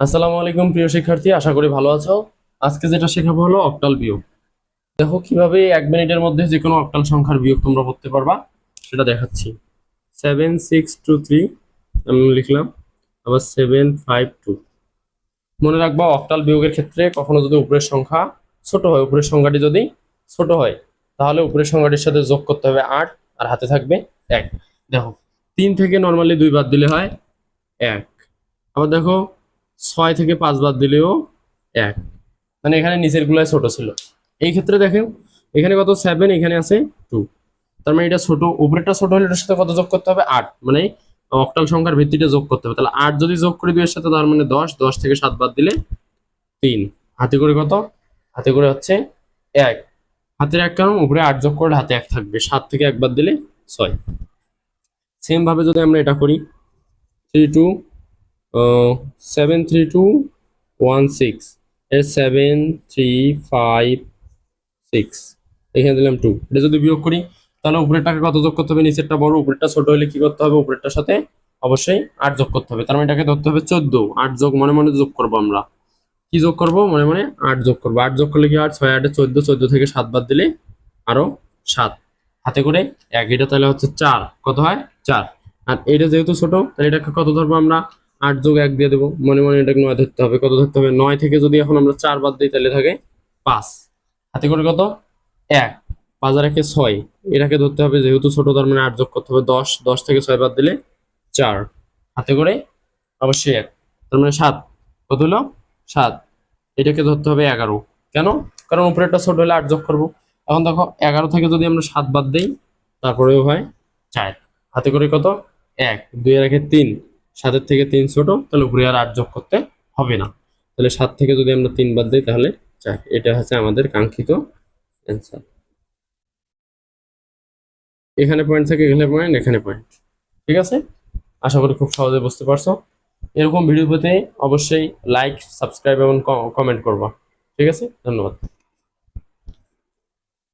আসসালামু আলাইকুম, প্রিয় শিক্ষার্থী, আশা করি ভালো আছো। আজকে যেটা শেখাবো হলো অক্টাল বিয়োগ। দেখো কীভাবে এক মিনিটের মধ্যে যে কোনো অক্টাল সংখ্যার বিয়োগ তোমরা করতে পারবা, সেটা দেখাচ্ছি। সেভেন সিক্স টু থ্রি আমি লিখলাম, আবার সেভেন ফাইভ টু মনে রাখবা, অক্টাল বিয়োগের ক্ষেত্রে কখনো যদি উপরের সংখ্যা ছোট হয়, উপরের সংখ্যাটি যদি ছোট হয়, তাহলে উপরের সংখ্যাটির সাথে যোগ করতে হবে আট, আর হাতে থাকবে এক। দেখো, তিন থেকে নর্মালি দুই বাদ দিলে হয় এক। আবার দেখো ছয় থেকে পাঁচ বাদ দিলেও এক। মানে এখানে নিচের গুলাই ছোট ছিল। এই ক্ষেত্রে দেখেন, এখানে কত? সেভেন এখানে আছে টু তার মানে এটা ছোট, উপরেরটা ছোট হলে এটার সাথে কত যোগ করতে হবে? আট। মানে অক্টাল সংখ্যার ভিত্তিতে যোগ করতে হবে। তাহলে আট যদি যোগ করি দুইয়ের সাথে, তার মানে দশ। দশ থেকে সাত বাদ দিলে তিন। হাতে করে কত? হাতে করে হচ্ছে এক। হাতের এক কারণ, উপরে আট যোগ করলে হাতে এক থাকবে। সাত থেকে একবার দিলে ছয়। সেম ভাবে যদি আমরা এটা করি three two seven three two one six এর সেভেন থ্রি ফাইভ সিক্স এখানে দিলাম টু এটা যদি বিয়োগ করি, তাহলে উপরেরটাকে কত যোগ করতে হবে? নিচেরটা বড়, উপরেরটা ছোট হলে কি করতে হবে? উপরেরটার সাথে অবশ্যই আট যোগ করতে হবে। তার মানে এটাকে ধরতে হবে চোদ্দ। আট যোগ মনে মনে যোগ করব আমরা। কি যোগ করব? মনে মনে আট যোগ করব। আট যোগ করলে কি আট, ছয়, আটে চোদ্দ চোদ্দ থেকে সাত বাদ দিলে আরও সাত। হাতে করে এক, এটা তাহলে হচ্ছে চার। কত হয়? চার। আর এটা যেহেতু ছোট, তাহলে এটাকে কত ধরবো আমরা? আট যোগ এক দিয়ে দেবো। মনে মনে এটাকে নয় ধরতে হবে। কত ধরতে হবে? নয় থেকে যদি এখন আমরা চার বাদ দিই, তাহলে থাকে পাঁচ। হাতে করে কত? এক। পাঁচ আর একে ছয়। এটাকে ধরতে হবে যেহেতু ছোট, তার মানে আট যোগ করতে হবে দশ। দশ থেকে ছয় বাদ দিলে চার। হাতে করে অবশ্যই এক। তার মানে সাত। কত হলো? সাত। এটাকে ধরতে হবে এগারো। কেন? কারণ উপরেরটা ছোট হলে আট যোগ করব। এখন দেখো, এগারো থেকে যদি আমরা সাত বাদ দিই, তারপরেও হয় চার। হাতে করে কত? এক। দুই আর একে তিন। সাতের থেকে তিন ছোট, তাহলে উপরে আর আট যোগ করতে হবে না। তাহলে সাত থেকে যদি আমরা তিন বাদ দিই, তাহলে চার। এটা হচ্ছে আমাদের কাঙ্ক্ষিত অ্যান্সার এখানে পয়েন্ট থাকে, এখানে পয়েন্ট এখানে পয়েন্ট ঠিক আছে? আশা করি খুব সহজে বুঝতে পারছ। এরকম ভিডিও পেতে অবশ্যই লাইক সাবস্ক্রাইব এবং কমেন্ট করবা। ঠিক আছে? ধন্যবাদ।